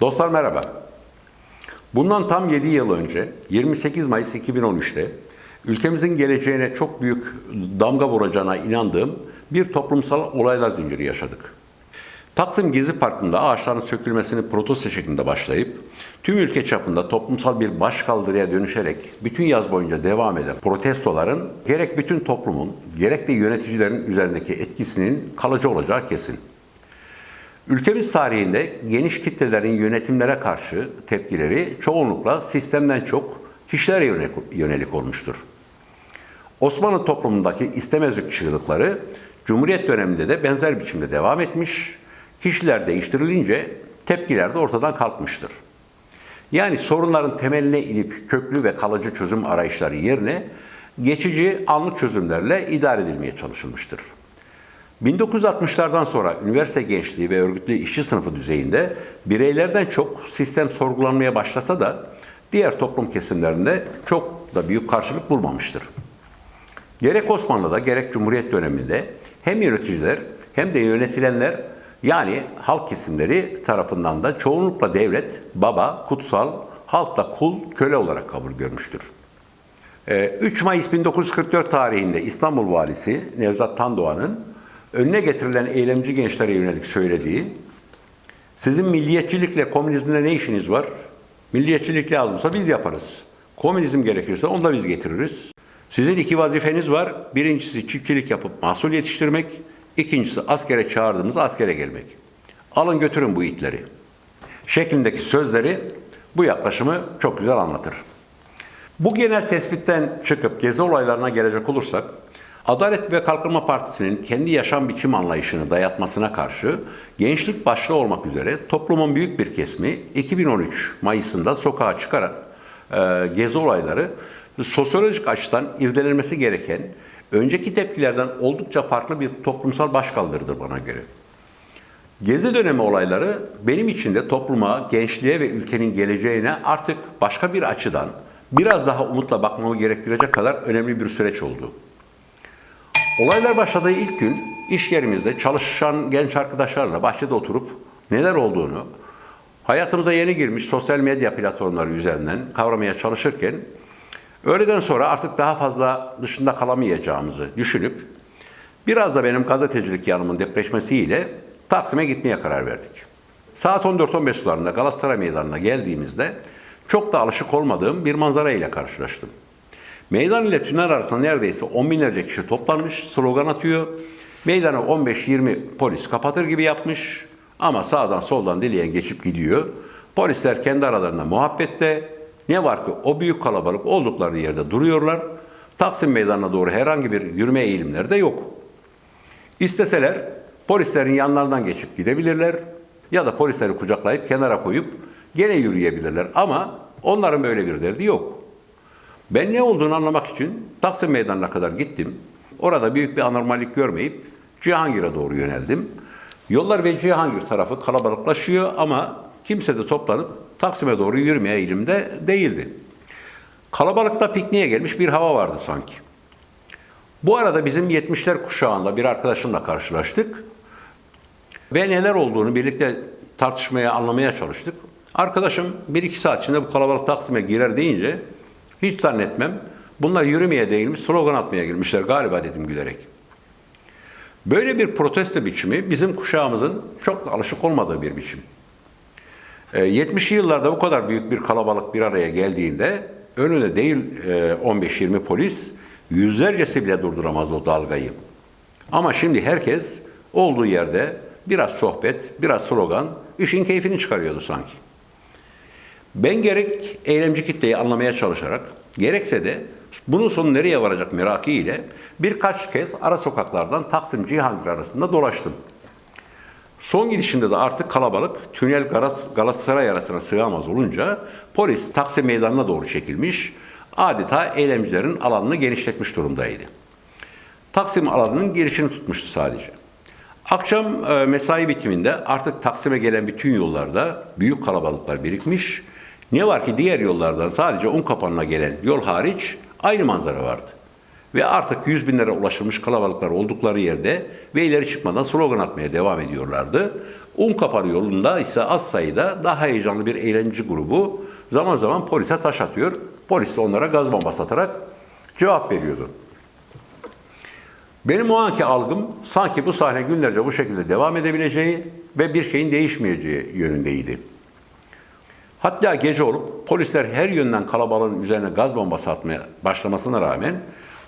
Dostlar merhaba. Bundan tam 7 yıl önce 28 Mayıs 2013'te ülkemizin geleceğine çok büyük damga vuracağına inandığım bir toplumsal olaylar zinciri yaşadık. Taksim Gezi Parkı'nda ağaçların sökülmesini protesto şeklinde başlayıp tüm ülke çapında toplumsal bir başkaldırıya dönüşerek bütün yaz boyunca devam eden protestoların gerek bütün toplumun gerek de yöneticilerin üzerindeki etkisinin kalıcı olacağı kesin. Ülkemiz tarihinde geniş kitlelerin yönetimlere karşı tepkileri çoğunlukla sistemden çok kişilere yönelik, olmuştur. Osmanlı toplumundaki istemezlik çığlıkları Cumhuriyet döneminde de benzer biçimde devam etmiş, kişiler değiştirilince tepkiler de ortadan kalkmıştır. Yani sorunların temeline inip köklü ve kalıcı çözüm arayışları yerine geçici anlık çözümlerle idare edilmeye çalışılmıştır. 1960'lardan sonra üniversite gençliği ve örgütlü işçi sınıfı düzeyinde bireylerden çok sistem sorgulanmaya başlasa da diğer toplum kesimlerinde çok da büyük karşılık bulmamıştır. Gerek Osmanlı'da gerek Cumhuriyet döneminde hem yöneticiler hem de yönetilenler yani halk kesimleri tarafından da çoğunlukla devlet, baba, kutsal, halk da kul, köle olarak kabul görmüştür. Ee, 3 Mayıs 1944 tarihinde İstanbul Valisi Nevzat Tandoğan'ın önüne getirilen eylemci gençlere yönelik söylediği sizin milliyetçilikle, komünizmle ne işiniz var? Milliyetçilik lazımsa biz yaparız. Komünizm gerekirse onu da biz getiririz. Sizin iki vazifeniz var. Birincisi çiftçilik yapıp mahsul yetiştirmek. İkincisi askere çağırdığımız askere gelmek. Alın götürün bu itleri. Şeklindeki sözleri bu yaklaşımı çok güzel anlatır. Bu genel tespitten çıkıp gezi olaylarına gelecek olursak, Adalet ve Kalkınma Partisi'nin kendi yaşam biçim anlayışını dayatmasına karşı gençlik başta olmak üzere toplumun büyük bir kesimi 2013 Mayıs'ında sokağa çıkarak e, gezi olayları sosyolojik açıdan irdelenmesi gereken önceki tepkilerden oldukça farklı bir toplumsal başkaldırıdır bana göre. Gezi dönemi olayları benim için de topluma, gençliğe ve ülkenin geleceğine artık başka bir açıdan biraz daha umutla bakmamı gerektirecek kadar önemli bir süreç oldu. Olaylar başladığı ilk gün iş yerimizde çalışan genç arkadaşlarla bahçede oturup neler olduğunu hayatımıza yeni girmiş sosyal medya platformları üzerinden kavramaya çalışırken öğleden sonra artık daha fazla dışında kalamayacağımızı düşünüp biraz da benim gazetecilik yanımın depreşmesiyle Taksim'e gitmeye karar verdik. Saat 14-15 sularında Galatasaray Meydanı'na geldiğimizde çok da alışık olmadığım bir manzara ile karşılaştım. Meydan ile tünel arasında neredeyse 10 binlerce kişi toplanmış, slogan atıyor. Meydanı 15-20 polis kapatır gibi yapmış ama sağdan soldan dileyen geçip gidiyor. Polisler kendi aralarında muhabbette. Ne var ki o büyük kalabalık oldukları yerde duruyorlar. Taksim Meydanı'na doğru herhangi bir yürüme eğilimleri de yok. İsteseler polislerin yanlarından geçip gidebilirler ya da polisleri kucaklayıp kenara koyup gene yürüyebilirler ama onların böyle bir derdi yok. Ben ne olduğunu anlamak için Taksim Meydanı'na kadar gittim. Orada büyük bir anormallik görmeyip Cihangir'e doğru yöneldim. Yollar ve Cihangir tarafı kalabalıklaşıyor ama kimse de toplanıp Taksim'e doğru yürümeye eğilimde değildi. Kalabalıkta pikniğe gelmiş bir hava vardı sanki. Bu arada bizim 70'ler kuşağında bir arkadaşımla karşılaştık. Ve neler olduğunu birlikte tartışmaya, anlamaya çalıştık. Arkadaşım bir iki saat içinde bu kalabalık Taksim'e girer deyince hiç zannetmem. Bunlar yürümeye değilmiş, slogan atmaya girmişler galiba dedim gülerek. Böyle bir protesto biçimi bizim kuşağımızın çok da alışık olmadığı bir biçim. E, 70'li yıllarda bu kadar büyük bir kalabalık bir araya geldiğinde önüne değil e, 15-20 polis yüzlercesi bile durduramaz o dalgayı. Ama şimdi herkes olduğu yerde biraz sohbet, biraz slogan, işin keyfini çıkarıyordu sanki. Ben gerek eylemci kitleyi anlamaya çalışarak, gerekse de bunun sonu nereye varacak merakı ile birkaç kez ara sokaklardan Taksim Cihangir arasında dolaştım. Son gidişimde de artık kalabalık tünel Galat- Galatasaray arasına sığamaz olunca polis Taksim Meydanı'na doğru çekilmiş, adeta eylemcilerin alanını genişletmiş durumdaydı. Taksim alanının girişini tutmuştu sadece. Akşam e, mesai bitiminde artık Taksim'e gelen bütün yollarda büyük kalabalıklar birikmiş. Ne var ki diğer yollardan sadece Unkapanı'na gelen yol hariç aynı manzara vardı. Ve artık yüz binlere ulaşılmış kalabalıklar oldukları yerde ve ileri çıkmadan slogan atmaya devam ediyorlardı. Unkapanı yolunda ise az sayıda daha heyecanlı bir eğlence grubu zaman zaman polise taş atıyor. Polis de onlara gaz bombası atarak cevap veriyordu. Benim o anki algım sanki bu sahne günlerce bu şekilde devam edebileceği ve bir şeyin değişmeyeceği yönündeydi. Hatta gece olup polisler her yönden kalabalığın üzerine gaz bombası atmaya başlamasına rağmen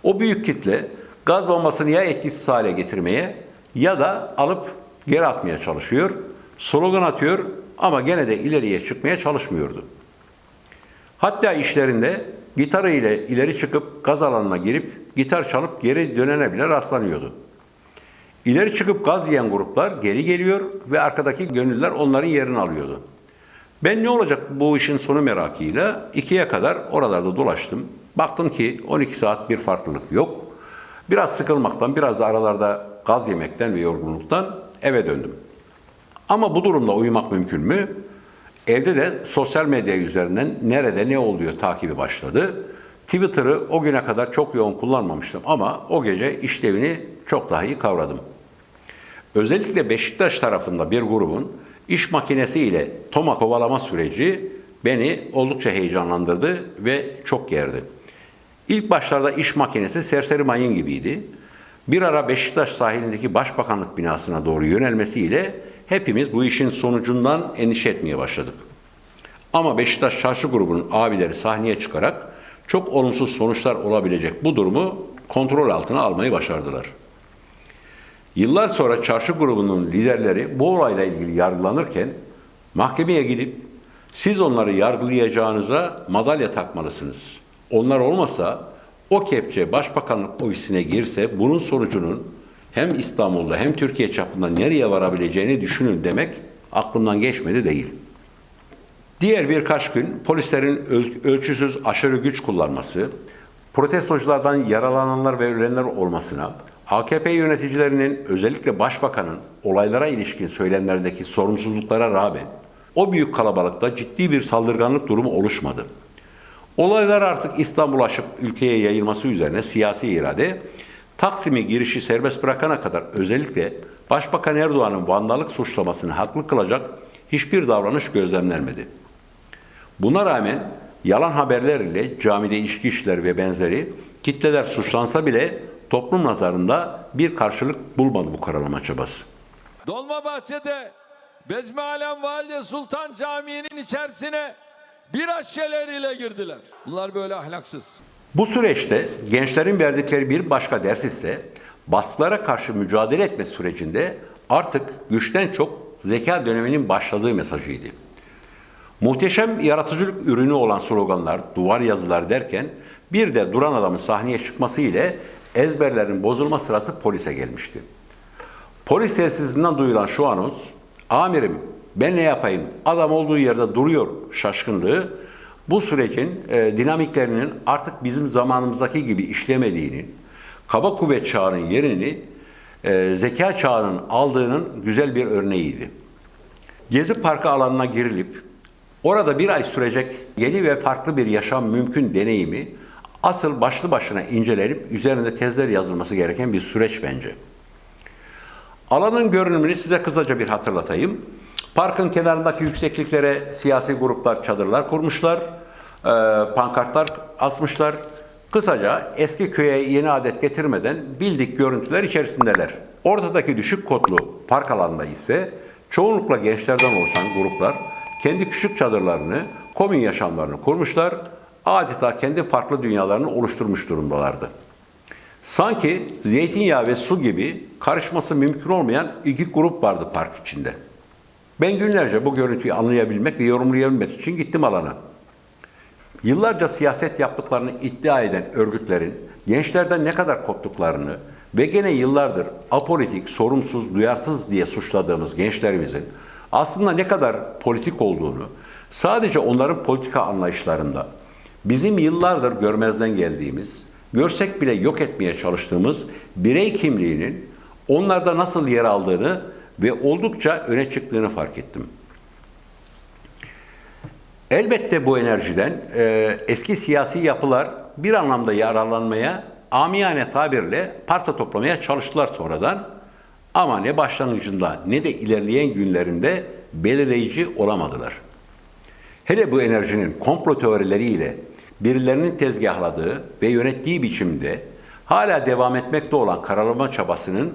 o büyük kitle gaz bombasını ya etkisiz hale getirmeye ya da alıp geri atmaya çalışıyor. Slogan atıyor ama gene de ileriye çıkmaya çalışmıyordu. Hatta işlerinde gitarı ile ileri çıkıp gaz alanına girip gitar çalıp geri dönene bile rastlanıyordu. İleri çıkıp gaz yiyen gruplar geri geliyor ve arkadaki gönüller onların yerini alıyordu. Ben ne olacak bu işin sonu merakıyla ikiye kadar oralarda dolaştım. Baktım ki 12 saat bir farklılık yok. Biraz sıkılmaktan, biraz da aralarda gaz yemekten ve yorgunluktan eve döndüm. Ama bu durumda uyumak mümkün mü? Evde de sosyal medya üzerinden nerede ne oluyor takibi başladı. Twitter'ı o güne kadar çok yoğun kullanmamıştım ama o gece işlevini çok daha iyi kavradım. Özellikle Beşiktaş tarafında bir grubun iş makinesi ile toma kovalama süreci beni oldukça heyecanlandırdı ve çok gerdi. İlk başlarda iş makinesi serseri mayın gibiydi. Bir ara Beşiktaş sahilindeki başbakanlık binasına doğru yönelmesiyle hepimiz bu işin sonucundan endişe etmeye başladık. Ama Beşiktaş Çarşı grubunun abileri sahneye çıkarak çok olumsuz sonuçlar olabilecek bu durumu kontrol altına almayı başardılar. Yıllar sonra çarşı grubunun liderleri bu olayla ilgili yargılanırken mahkemeye gidip siz onları yargılayacağınıza madalya takmalısınız. Onlar olmasa o kepçe başbakanlık ofisine girse bunun sonucunun hem İstanbul'da hem Türkiye çapında nereye varabileceğini düşünün demek aklımdan geçmedi değil. Diğer birkaç gün polislerin öl- ölçüsüz aşırı güç kullanması, protestoculardan yaralananlar ve ölenler olmasına, AKP yöneticilerinin özellikle başbakanın olaylara ilişkin söylemlerindeki sorumsuzluklara rağmen o büyük kalabalıkta ciddi bir saldırganlık durumu oluşmadı. Olaylar artık İstanbul'a aşıp ülkeye yayılması üzerine siyasi irade, Taksim'i girişi serbest bırakana kadar özellikle Başbakan Erdoğan'ın vandallık suçlamasını haklı kılacak hiçbir davranış gözlemlenmedi. Buna rağmen yalan haberler ile camide içki işler ve benzeri kitleler suçlansa bile toplum nazarında bir karşılık bulmadı bu karalama çabası. Dolmabahçe'de Bezmi Alem Valide Sultan Camii'nin içerisine bira şişeleriyle girdiler. Bunlar böyle ahlaksız. Bu süreçte gençlerin verdikleri bir başka ders ise baskılara karşı mücadele etme sürecinde artık güçten çok zeka döneminin başladığı mesajıydı. Muhteşem yaratıcılık ürünü olan sloganlar, duvar yazılar derken bir de duran adamın sahneye çıkması ile ezberlerin bozulma sırası polise gelmişti. Polis telsizinden duyulan şu anons, amirim ben ne yapayım adam olduğu yerde duruyor şaşkınlığı bu sürecin e, dinamiklerinin artık bizim zamanımızdaki gibi işlemediğini, kaba kuvvet çağının yerini e, zeka çağının aldığının güzel bir örneğiydi. Gezi Parkı alanına girilip orada bir ay sürecek yeni ve farklı bir yaşam mümkün deneyimi asıl başlı başına incelenip üzerinde tezler yazılması gereken bir süreç bence. Alanın görünümünü size kısaca bir hatırlatayım. Parkın kenarındaki yüksekliklere siyasi gruplar çadırlar kurmuşlar, e, pankartlar asmışlar. Kısaca eski köye yeni adet getirmeden bildik görüntüler içerisindeler. Ortadaki düşük kotlu park alanında ise çoğunlukla gençlerden oluşan gruplar kendi küçük çadırlarını, komün yaşamlarını kurmuşlar, adeta kendi farklı dünyalarını oluşturmuş durumdalardı. Sanki zeytinyağı ve su gibi karışması mümkün olmayan iki grup vardı park içinde. Ben günlerce bu görüntüyü anlayabilmek ve yorumlayabilmek için gittim alana. Yıllarca siyaset yaptıklarını iddia eden örgütlerin gençlerden ne kadar koptuklarını ve gene yıllardır apolitik, sorumsuz, duyarsız diye suçladığımız gençlerimizin aslında ne kadar politik olduğunu sadece onların politika anlayışlarında bizim yıllardır görmezden geldiğimiz, görsek bile yok etmeye çalıştığımız birey kimliğinin onlarda nasıl yer aldığını ve oldukça öne çıktığını fark ettim. Elbette bu enerjiden e, eski siyasi yapılar bir anlamda yararlanmaya, amiyane tabirle parça toplamaya çalıştılar sonradan. Ama ne başlangıcında ne de ilerleyen günlerinde belirleyici olamadılar. Hele bu enerjinin komplo teorileriyle birilerinin tezgahladığı ve yönettiği biçimde hala devam etmekte olan karalama çabasının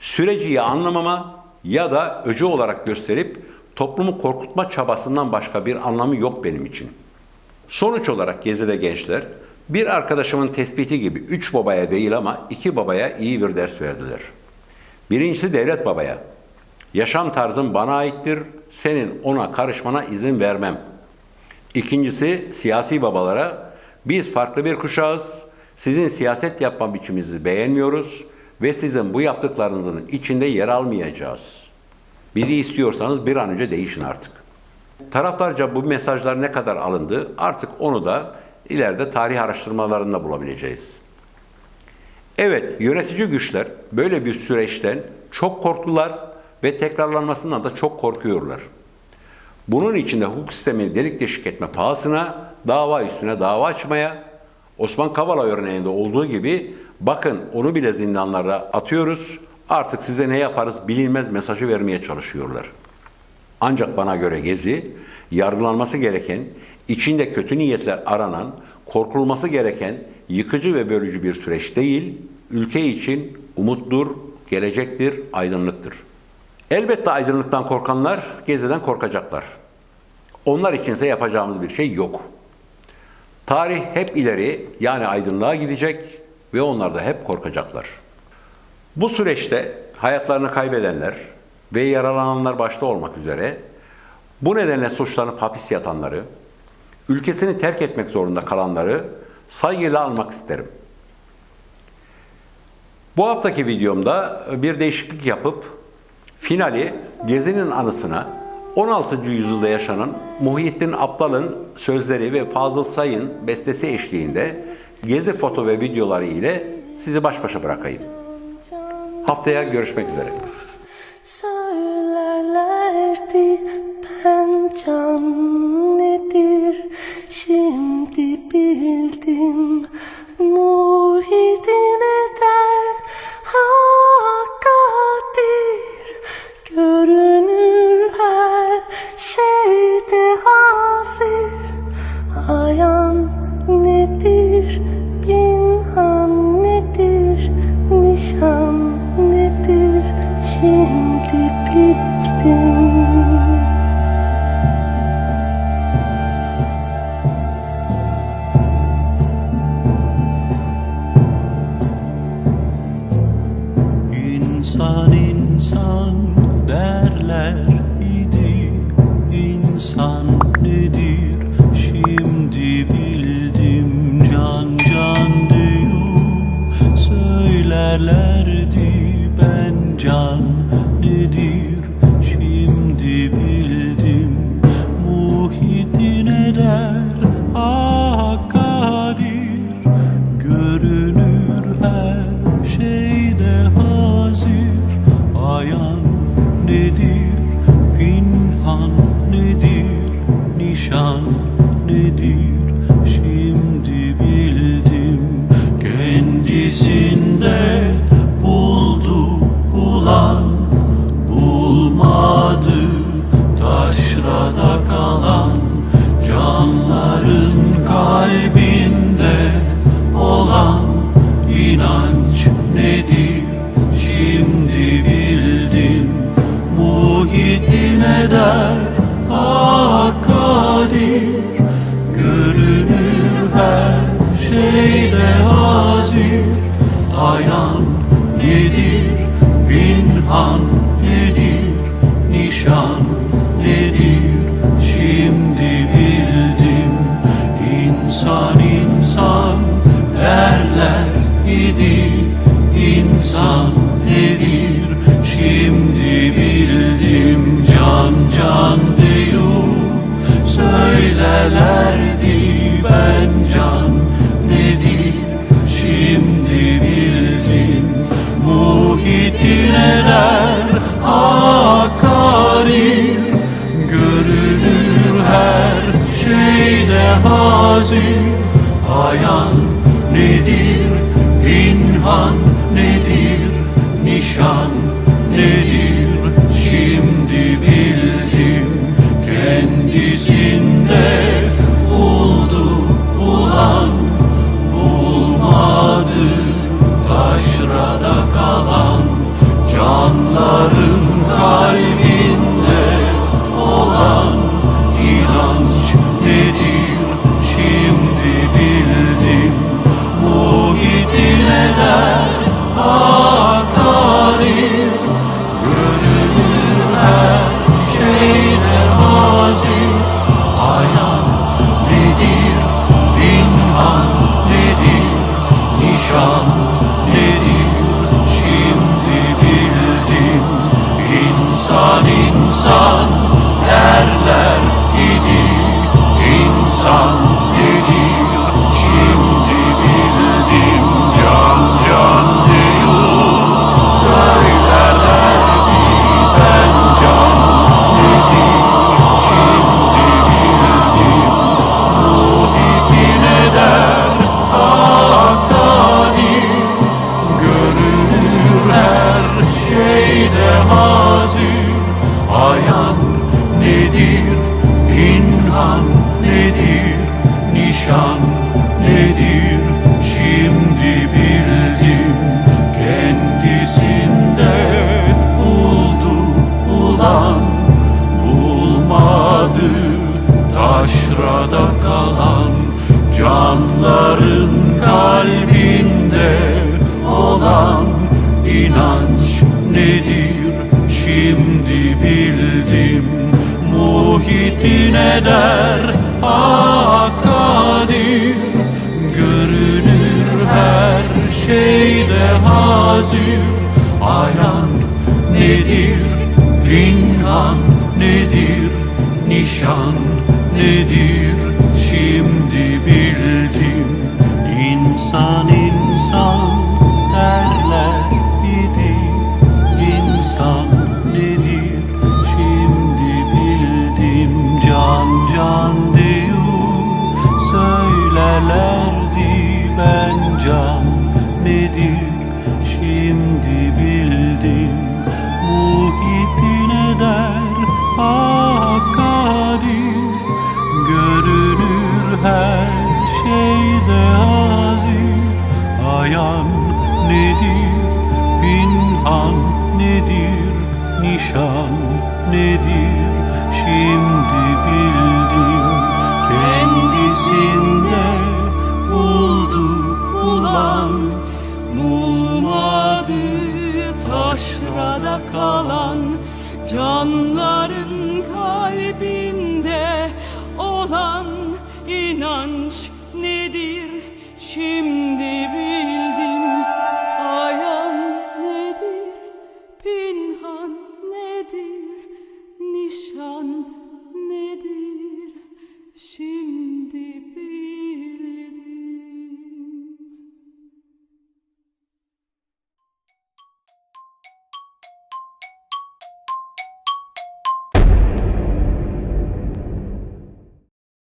süreci ya anlamama ya da öcü olarak gösterip toplumu korkutma çabasından başka bir anlamı yok benim için. Sonuç olarak Gezi'de gençler bir arkadaşımın tespiti gibi üç babaya değil ama iki babaya iyi bir ders verdiler. Birincisi devlet babaya. Yaşam tarzın bana aittir, senin ona karışmana izin vermem. İkincisi siyasi babalara, biz farklı bir kuşağız, sizin siyaset yapma biçiminizi beğenmiyoruz ve sizin bu yaptıklarınızın içinde yer almayacağız. Bizi istiyorsanız bir an önce değişin artık. Taraftarca bu mesajlar ne kadar alındı artık onu da ileride tarih araştırmalarında bulabileceğiz. Evet, yönetici güçler böyle bir süreçten çok korktular ve tekrarlanmasından da çok korkuyorlar. Bunun için de hukuk sistemini delik deşik etme pahasına dava üstüne dava açmaya, Osman Kavala örneğinde olduğu gibi bakın onu bile zindanlara atıyoruz, artık size ne yaparız bilinmez mesajı vermeye çalışıyorlar. Ancak bana göre Gezi, yargılanması gereken, içinde kötü niyetler aranan, korkulması gereken yıkıcı ve bölücü bir süreç değil, ülke için umuttur, gelecektir, aydınlıktır. Elbette aydınlıktan korkanlar Gezi'den korkacaklar. Onlar içinse yapacağımız bir şey yok. Tarih hep ileri yani aydınlığa gidecek ve onlar da hep korkacaklar. Bu süreçte hayatlarını kaybedenler ve yaralananlar başta olmak üzere bu nedenle suçlanıp hapis yatanları, ülkesini terk etmek zorunda kalanları saygıyla almak isterim. Bu haftaki videomda bir değişiklik yapıp finali Gezi'nin anısına 16. yüzyılda yaşanan Muhyiddin Abdal'ın sözleri ve Fazıl Say'ın bestesi eşliğinde Gezi foto ve videoları ile sizi baş başa bırakayım. Haftaya görüşmek üzere. Söylerlerdi ben can nedir Şimdi bildim muhidin inanç nedir? Şimdi bildim Muhyiddin eder ah kadir. Görünür her şeyde hazır. Ayan nedir, pinhan nedir? Nişan İnsan nedir? Şimdi bildim Can can diyor. Söylerlerdi 上. hazir Ayan nedir, pinhan nedir, nişan Şimdi bildim Muhittin eder Ah Kadir Görünür her şeyde hazir Ayan nedir Pinhan nedir Nişan nedir? kalan canların kalbinde olan inanç nedir? Şimdi bir